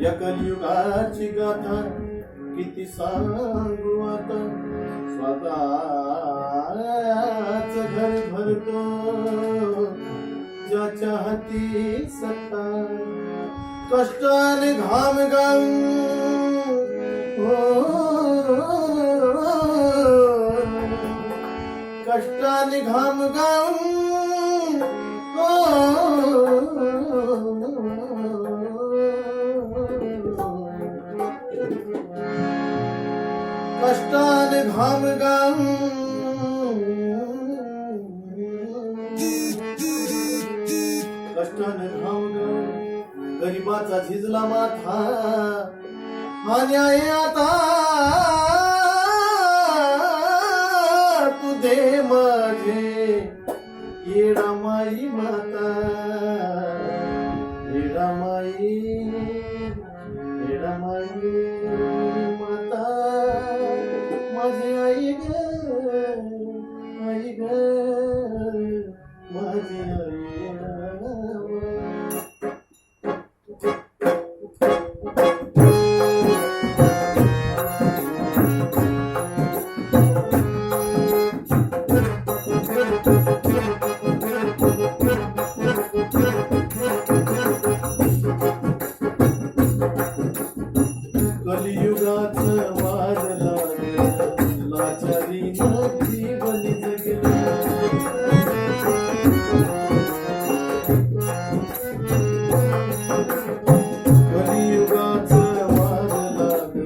या कलियुगाची गाथा किती सांगू आता? स्वतःच घर भरतो. ज्याच्या हाती सत्ता कष्टाने घाम गाऊन. हो कष्टाने घाम गाऊ कष्टाने घाम गाऊन कष्टाने घाम गरिबाचा झिजला माथा। अन्याय आता। तू दे माझे। येडा माई माता। येडा माई कलियुगाचं वार लागलं लाचारी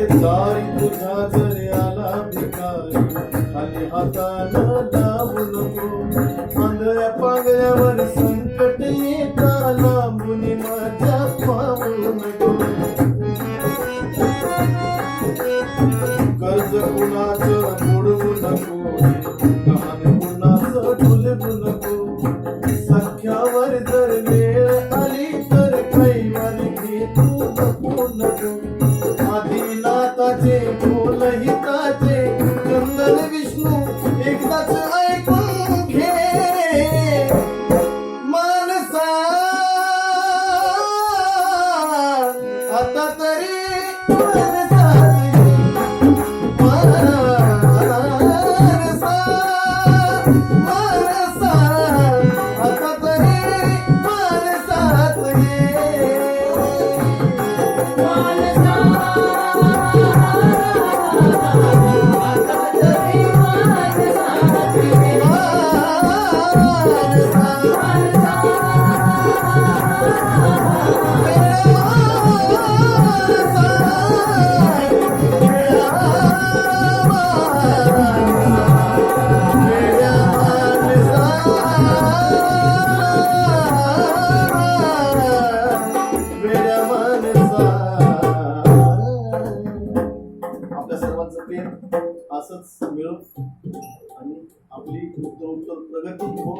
अरे दारी तुझा जर आला भिंगारे खाली हातानं लावू नको आंधळ्या पांगळ्यावर संकट येताला Maria.